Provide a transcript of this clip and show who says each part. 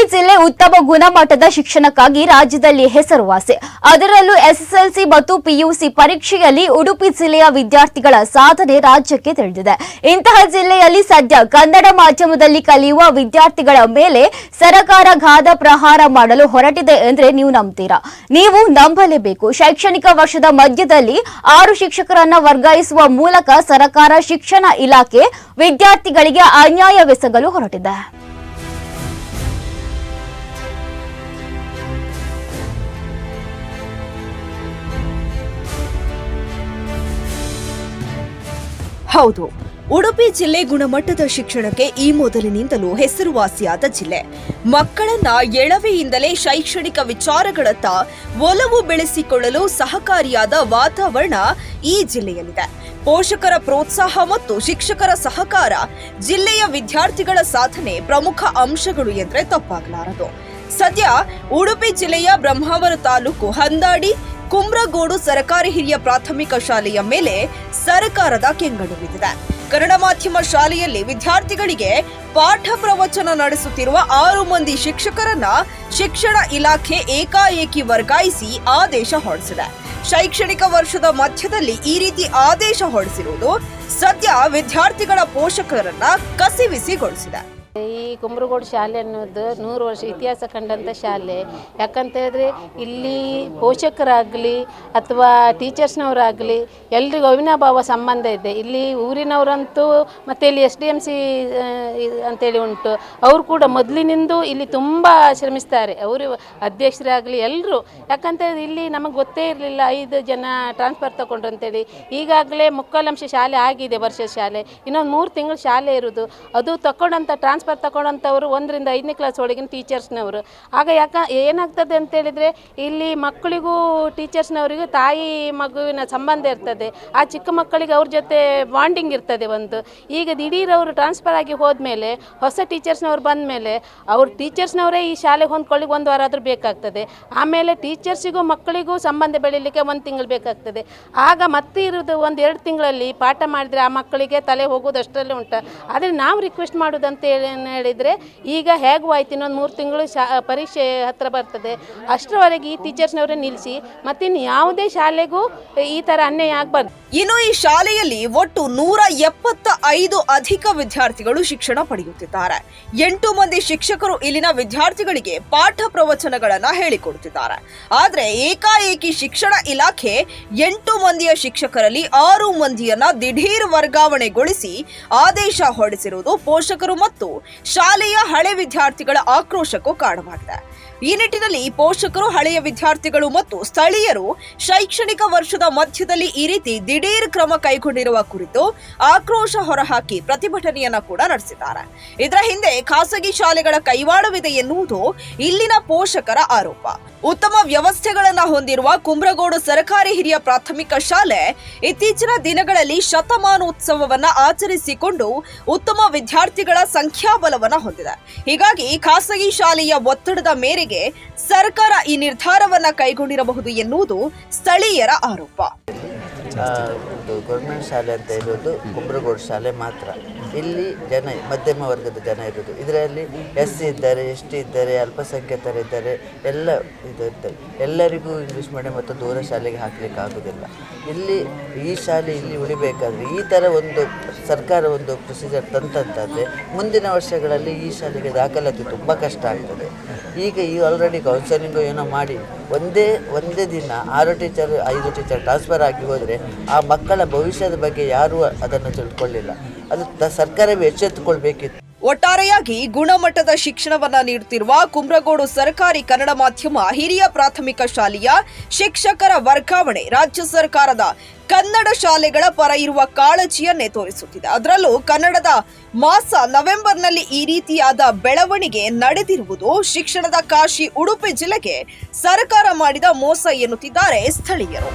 Speaker 1: ಉಡುಪಿ ಜಿಲ್ಲೆ ಉತ್ತಮ ಗುಣಮಟ್ಟದ ಶಿಕ್ಷಣಕ್ಕಾಗಿ ರಾಜ್ಯದಲ್ಲಿ ಹೆಸರುವಾಸಿ. ಅದರಲ್ಲೂ ಎಸ್ಎಸ್ಎಲ್ಸಿ ಮತ್ತು ಪಿಯುಸಿ ಪರೀಕ್ಷೆಯಲ್ಲಿ ಉಡುಪಿ ಜಿಲ್ಲೆಯ ವಿದ್ಯಾರ್ಥಿಗಳ ಸಾಧನೆ ರಾಜ್ಯಕ್ಕೆ ತಿಳಿದಿದೆ. ಇಂತಹ ಜಿಲ್ಲೆಯಲ್ಲಿ ಸದ್ಯ ಕನ್ನಡ ಮಾಧ್ಯಮದಲ್ಲಿ ಕಲಿಯುವ ವಿದ್ಯಾರ್ಥಿಗಳ ಮೇಲೆ ಸರಕಾರ ಘಾದ ಪ್ರಹಾರ ಮಾಡಲು ಹೊರಟಿದೆ ಎಂದ್ರೆ ನೀವು ನಂಬ್ತೀರಾ? ನೀವು ನಂಬಲೇಬೇಕು. ಶೈಕ್ಷಣಿಕ ವರ್ಷದ ಮಧ್ಯದಲ್ಲಿ ಆರು ಶಿಕ್ಷಕರನ್ನ ವರ್ಗಾಯಿಸುವ ಮೂಲಕ ಸರಕಾರ ಶಿಕ್ಷಣ ಇಲಾಖೆ ವಿದ್ಯಾರ್ಥಿಗಳಿಗೆ ಅನ್ಯಾಯವೆಸಗಲು ಹೊರಟಿದೆ.
Speaker 2: ಹೌದು. ಉಡುಪಿ ಜಿಲ್ಲೆ ಗುಣಮಟ್ಟದ ಶಿಕ್ಷಣಕ್ಕೆ ಈ ಮೊದಲಿನಿಂದಲೂ ಹೆಸರುವಾಸಿಯಾದ ಜಿಲ್ಲೆ. ಮಕ್ಕಳನ್ನ ಎಳವೆಯಿಂದಲೇ ಶೈಕ್ಷಣಿಕ ವಿಚಾರಗಳತ್ತ ಒಲವು ಬೆಳೆಸಿಕೊಳ್ಳಲು ಸಹಕಾರಿಯಾದ ವಾತಾವರಣ ಈ ಜಿಲ್ಲೆಯಲ್ಲಿದೆ. ಪೋಷಕರ ಪ್ರೋತ್ಸಾಹ ಮತ್ತು ಶಿಕ್ಷಕರ ಸಹಕಾರ ಜಿಲ್ಲೆಯ ವಿದ್ಯಾರ್ಥಿಗಳ ಸಾಧನೆ ಪ್ರಮುಖ ಅಂಶಗಳು ಎಂದರೆ ತಪ್ಪಾಗಲಾರದು. ಸದ್ಯ ಉಡುಪಿ ಜಿಲ್ಲೆಯ ಬ್ರಹ್ಮಾವರ ತಾಲೂಕು ಹಂದಾಡಿ ಕುಮ್ರಗೋಡು ಸರಕಾರಿ ಹಿರಿಯ ಪ್ರಾಥಮಿಕ ಶಾಲೆಯ ಮೇಲೆ ಸರ್ಕಾರದ ಕೆಂಗಡು ಬಿದ್ದಿದೆ. ಕನ್ನಡ ಮಾಧ್ಯಮ ಶಾಲೆಯಲ್ಲಿ ವಿದ್ಯಾರ್ಥಿಗಳಿಗೆ ಪಾಠ ಪ್ರವಚನ ನಡೆಸುತ್ತಿರುವ ಆರು ಮಂದಿ ಶಿಕ್ಷಕರನ್ನ ಶಿಕ್ಷಣ ಇಲಾಖೆ ಏಕಾಏಕಿ ವರ್ಗಾಯಿಸಿ ಆದೇಶ ಹೊರಡಿಸಿದೆ. ಶೈಕ್ಷಣಿಕ ವರ್ಷದ ಮಧ್ಯದಲ್ಲಿ ಈ ರೀತಿ ಆದೇಶ ಹೊರಡಿಸಿರುವುದು ಸದ್ಯ ವಿದ್ಯಾರ್ಥಿಗಳ ಪೋಷಕರನ್ನ ಕಸಿವಿಸಿಗೊಳಿಸಿದೆ
Speaker 3: ಈ ಕುಮ್ರಗೋಡು ಶಾಲೆ ಅನ್ನೋದು ನೂರು ವರ್ಷ ಇತಿಹಾಸ ಕಂಡಂಥ ಶಾಲೆ. ಯಾಕಂತ ಹೇಳಿದ್ರೆ ಇಲ್ಲಿ ಪೋಷಕರಾಗಲಿ ಅಥವಾ ಟೀಚರ್ಸ್ನವರಾಗಲಿ ಎಲ್ರಿಗೂ ಅವಿನಾಭಾವ ಸಂಬಂಧ ಇದೆ. ಇಲ್ಲಿ ಊರಿನವರಂತೂ ಮತ್ತೆ ಇಲ್ಲಿ ಎಸ್ ಡಿ ಎಂ ಸಿ ಅಂತೇಳಿ ಉಂಟು. ಅವರು ಕೂಡ ಮೊದಲಿನಿಂದ ಇಲ್ಲಿ ತುಂಬ ಶ್ರಮಿಸ್ತಾರೆ ಅವರು ಅಧ್ಯಕ್ಷರಾಗಲಿ ಎಲ್ಲರೂ ಯಾಕಂತ ಇಲ್ಲಿ ನಮಗೆ ಗೊತ್ತೇ ಇರಲಿಲ್ಲ ಐದು ಜನ ಟ್ರಾನ್ಸ್ಫರ್ ತಗೊಂಡ್ರು ಅಂತೇಳಿ. ಈಗಾಗಲೇ ಮುಕ್ಕಾಲಂಶ ಶಾಲೆ ಆಗಿದೆ, ವರ್ಷದ ಶಾಲೆ. ಇನ್ನೊಂದು ಮೂರು ತಿಂಗಳು ಶಾಲೆ ಇರೋದು. ಅದು ತಗೊಂಡಂಥ ಟ್ರಾನ್ಸ್ಫರ್ ತಗೊಂಡಂಥವ್ರು ಒಂದರಿಂದ ಐದನೇ ಕ್ಲಾಸ್ ಒಳಗಿನ ಟೀಚರ್ಸ್ನವರು ಆಗ ಯಾಕ ಏನಾಗ್ತದೆ ಅಂತೇಳಿದರೆ ಇಲ್ಲಿ ಮಕ್ಕಳಿಗೂ ಟೀಚರ್ಸ್ನವರಿಗೂ ತಾಯಿ ಮಗುವಿನ ಸಂಬಂಧ ಇರ್ತದೆ. ಆ ಚಿಕ್ಕ ಮಕ್ಕಳಿಗೆ ಅವ್ರ ಜೊತೆ ಬಾಂಡಿಂಗ್ ಇರ್ತದೆ ಒಂದು. ಈಗ ದಿಢೀರವರು ಟ್ರಾನ್ಸ್ಫರ್ ಆಗಿ ಹೋದ್ಮೇಲೆ, ಹೊಸ ಟೀಚರ್ಸ್ನವ್ರು ಬಂದ ಮೇಲೆ ಅವ್ರ ಟೀಚರ್ಸ್ನವರೇ ಈ ಶಾಲೆಗೆ ಹೊಂದ್ಕೊಳ್ಳಿಕ್ಕೆ ಒಂದು ವಾರ ಆದರೂ ಬೇಕಾಗ್ತದೆ. ಆಮೇಲೆ ಟೀಚರ್ಸಿಗೂ ಮಕ್ಕಳಿಗೂ ಸಂಬಂಧ ಬೆಳೀಲಿಕ್ಕೆ ಒಂದು ತಿಂಗಳು ಬೇಕಾಗ್ತದೆ. ಆಗ ಮತ್ತೆ ಇರೋದು ಒಂದು ಎರಡು ತಿಂಗಳಲ್ಲಿ ಪಾಠ ಮಾಡಿದರೆ ಆ ಮಕ್ಕಳಿಗೆ ತಲೆ ಹೋಗೋದು ಅಷ್ಟರಲ್ಲೇ ಉಂಟು. ಆದರೆ ನಾವು ರಿಕ್ವೆಸ್ಟ್ ಮಾಡೋದಂತ ಹೇಳಿ ಏನ್ ಹೇಳಿದರೆ, ಈಗ ಹೇಗೆ ಆಯ್ತು ಇನ್ನೊಂದು ಮೂರು ತಿಂಗಳು ಶಾ, ಪರೀಕ್ಷೆ ಹತ್ತಿರ ಬರ್ತದೆ. ಅಷ್ಟರವರೆಗೆ ಈ ಟೀಚರ್ಸ್ನವರೇ ನಿಲ್ಲಿಸಿ ಮತ್ತಿನ್ನು ಯಾವುದೇ ಶಾಲೆಗೂ ಈ ಥರ ಅನ್ಯಾಯ ಆಗಬಾರ್ದು.
Speaker 2: ಇನ್ನು ಈ ಶಾಲೆಯಲ್ಲಿ ಒಟ್ಟು ನೂರ ಎಪ್ಪತ್ತ ಐದು ಅಧಿಕ ವಿದ್ಯಾರ್ಥಿಗಳು ಶಿಕ್ಷಣ ಪಡೆಯುತ್ತಿದ್ದಾರೆ. ಎಂಟು ಮಂದಿ ಶಿಕ್ಷಕರು ಇಲ್ಲಿನ ವಿದ್ಯಾರ್ಥಿಗಳಿಗೆ ಪಾಠ ಪ್ರವಚನಗಳನ್ನ ಹೇಳಿಕೊಡುತ್ತಿದ್ದಾರೆ. ಆದರೆ ಏಕಾಏಕಿ ಶಿಕ್ಷಣ ಇಲಾಖೆ ಎಂಟು ಮಂದಿಯ ಶಿಕ್ಷಕರಲ್ಲಿ ಆರು ಮಂದಿಯನ್ನ ದಿಢೀರ್ ವರ್ಗಾವಣೆಗೊಳಿಸಿ ಆದೇಶ ಹೊರಡಿಸಿರುವುದು ಪೋಷಕರು ಮತ್ತು ಶಾಲೆಯ ಹಳೆ ವಿದ್ಯಾರ್ಥಿಗಳ ಆಕ್ರೋಶಕ್ಕೂ ಕಾರಣವಾಗಿದೆ. ಈ ನಿಟ್ಟಿನಲ್ಲಿ ಪೋಷಕರು, ಹಳೆಯ ವಿದ್ಯಾರ್ಥಿಗಳು ಮತ್ತು ಸ್ಥಳೀಯರು ಶೈಕ್ಷಣಿಕ ವರ್ಷದ ಮಧ್ಯದಲ್ಲಿ ಈ ರೀತಿ ದಿಢೀರ್ ಕ್ರಮ ಕೈಗೊಂಡಿರುವ ಕುರಿತು ಆಕ್ರೋಶ ಹೊರಹಾಕಿ ಪ್ರತಿಭಟನೆಯನ್ನ ಕೂಡ ನಡೆಸಿದ್ದಾರೆ. ಇದರ ಹಿಂದೆ ಖಾಸಗಿ ಶಾಲೆಗಳ ಕೈವಾಡವಿದೆ ಎನ್ನುವುದು ಇಲ್ಲಿನ ಪೋಷಕರ ಆರೋಪ. ಉತ್ತಮ ವ್ಯವಸ್ಥೆಗಳನ್ನು ಹೊಂದಿರುವ ಕುಂಬ್ರಗೋಡು ಸರ್ಕಾರಿ ಹಿರಿಯ ಪ್ರಾಥಮಿಕ ಶಾಲೆ ಇತ್ತೀಚಿನ ದಿನಗಳಲ್ಲಿ ಶತಮಾನೋತ್ಸವವನ್ನ ಆಚರಿಸಿಕೊಂಡು ಉತ್ತಮ ವಿದ್ಯಾರ್ಥಿಗಳ ಸಂಖ್ಯಾಬಲವನ್ನು ಹೊಂದಿದೆ. ಹೀಗಾಗಿ ಖಾಸಗಿ ಶಾಲೆಯ ಒತ್ತಡದ ಮೇರೆಗೆ ಸರ್ಕಾರ ಈ ನಿರ್ಧಾರವನ್ನ ಕೈಗೊಂಡಿರಬಹುದು ಎನ್ನುವುದು ಸ್ಥಳೀಯರ ಆರೋಪ.
Speaker 4: ಗೌರ್ಮೆಂಟ್ ಶಾಲೆ ಅಂತ ಇರೋದು ಕುಂಬ್ರಗೋಡು ಶಾಲೆ ಮಾತ್ರ. ಇಲ್ಲಿ ಜನ ಮಧ್ಯಮ ವರ್ಗದ ಜನ ಇರೋದು. ಇದರಲ್ಲಿ ಎಸ್ ಸಿ ಇದ್ದಾರೆ ಎಸ್ ಟಿ ಇದ್ದಾರೆ ಅಲ್ಪಸಂಖ್ಯಾತರಿದ್ದಾರೆ ಎಲ್ಲ ಇದು ಇದ್ದಾರೆ ಎಲ್ಲರಿಗೂ ಇಂಗ್ಲೀಷ್ ಮೀಡಿಯಂ ಮತ್ತು ದೂರ ಶಾಲೆಗೆ ಹಾಕಲಿಕ್ಕೆ ಆಗೋದಿಲ್ಲ. ಇಲ್ಲಿ ಈ ಶಾಲೆ ಇಲ್ಲಿ ಉಳಿಬೇಕಾದ್ರೆ ಈ ಥರ ಒಂದು ಸರ್ಕಾರ ಒಂದು ಪ್ರೊಸೀಜರ್ ತಂತಂತಾದರೆ ಮುಂದಿನ ವರ್ಷಗಳಲ್ಲಿ ಈ ಶಾಲೆಗೆ ದಾಖಲಾತಿ ತುಂಬ ಕಷ್ಟ ಆಗ್ತದೆ. ಈಗ ಈ ಆಲ್ರೆಡಿ ಕೌನ್ಸಲಿಂಗು ಏನೋ ಮಾಡಿ ಒಂದೇ ಒಂದೇ ದಿನ ಆರು ಟೀಚರ್ ಐದು ಟೀಚರ್ ಟ್ರಾನ್ಸ್ಫರ್ ಆಗಿ ಹೋದರೆ ಆ ಮಕ್ಕಳ ಭವಿಷ್ಯದ ಬಗ್ಗೆ ಯಾರೂ ಅದನ್ನು ತಿಳ್ಕೊಳ್ಳಿಲ್ಲ. ಅದು ಸರ್ಕಾರವೇ ಎಚ್ಚೆತ್ತುಕೊಳ್ಬೇಕಿತ್ತು.
Speaker 2: ಒಟ್ಟಾರೆಯಾಗಿ ಗುಣಮಟ್ಟದ ಶಿಕ್ಷಣವನ್ನ ನೀಡುತ್ತಿರುವ ಕುಮ್ರಗೋಡು ಸರ್ಕಾರಿ ಕನ್ನಡ ಮಾಧ್ಯಮ ಹಿರಿಯ ಪ್ರಾಥಮಿಕ ಶಾಲೆಯ ಶಿಕ್ಷಕರ ವರ್ಗಾವಣೆ ರಾಜ್ಯ ಸರ್ಕಾರದ ಕನ್ನಡ ಶಾಲೆಗಳ ಪರ ಇರುವ ಕಾಳಜಿಯನ್ನೇ ತೋರಿಸುತ್ತಿದೆ. ಅದರಲ್ಲೂ ಕನ್ನಡದ ಮಾಸ ನವೆಂಬರ್ನಲ್ಲಿ ಈ ರೀತಿಯಾದ ಬೆಳವಣಿಗೆ ನಡೆದಿರುವುದು ಶಿಕ್ಷಣದ ಕಾಶಿ ಉಡುಪಿ ಜಿಲ್ಲೆಗೆ ಸರ್ಕಾರ ಮಾಡಿದ ಮೋಸ ಎನ್ನುತ್ತಿದ್ದಾರೆ ಸ್ಥಳೀಯರು.